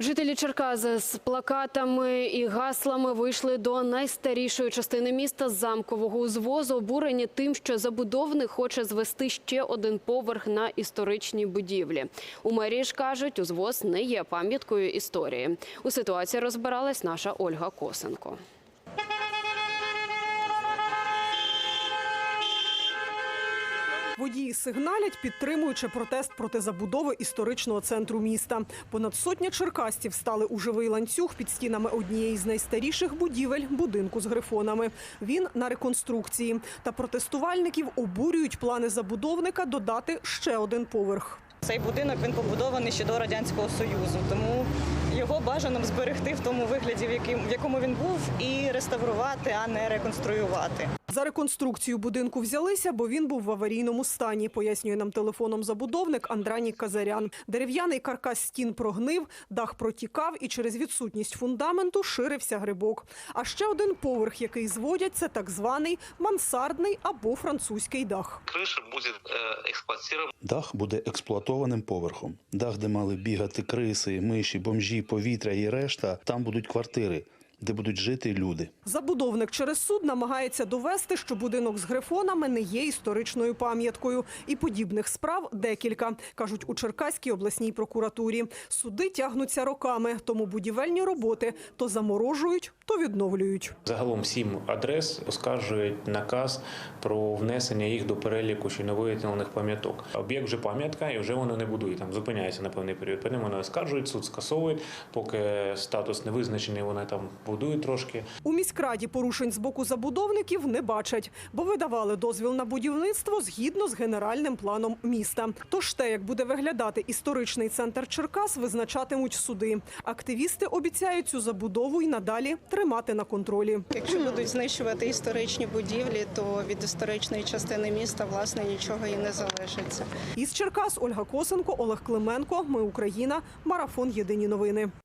Жителі Черкази з плакатами і гаслами вийшли до найстарішої частини міста замкового узвозу, обурені тим, що забудовник хоче звести ще один поверх на історичній будівлі. У мерії ж кажуть, узвоз не є пам'яткою історії. У ситуації розбиралась наша Ольга Косенко. Водії сигналять, підтримуючи протест проти забудови історичного центру міста. Понад сотня черкастів стали у живий ланцюг під стінами однієї з найстаріших будівель будинку з грифонами. Він на реконструкції. Та протестувальників обурюють плани забудовника додати ще один поверх. Цей будинок він побудований ще до радянського союзу, тому його бажано зберегти в тому вигляді, в якому він був, і реставрувати, а не реконструювати. За реконструкцію будинку взялися, бо він був в аварійному стані, пояснює нам телефоном забудовник Андраній Казарян. Дерев'яний каркас стін прогнив, дах протікав і через відсутність фундаменту ширився грибок. А ще один поверх, який зводять, це так званий мансардний або французький дах. крыша будет э, эксплуатирована Дах буде експлуатованим поверхом. Дах, де мали бігати криси, миші, бомжі, повітря і решта, там будуть квартири, де будуть жити люди. Забудовник через суд намагається довести, що будинок з грифонами не є історичною пам'яткою. І подібних справ декілька, кажуть у Черкаській обласній прокуратурі. Суди тягнуться роками, тому будівельні роботи то заморожують, то відновлюють. Загалом сім адрес оскаржують наказ про внесення їх до переліку ще нововиявлених пам'яток. Об'єкт вже пам'ятка, і вже воно не будує там, зупиняється на певний період. Потім вони оскаржують, суд скасовують, поки статус не визначений, вони там будують трошки. У міськраді порушень з боку забудовників не бачать, бо видавали дозвіл на будівництво згідно з генеральним планом міста. Тож те, як буде виглядати історичний центр Черкас, визначатимуть суди. Активісти обіцяють цю забудову і надалі тримати на контролі. Якщо будуть знищувати історичні будівлі, то від історичної частини міста власне нічого і не залишиться. Із Черкас Ольга Косенко, Олег Клименко. Ми Україна. Марафон. Єдині новини.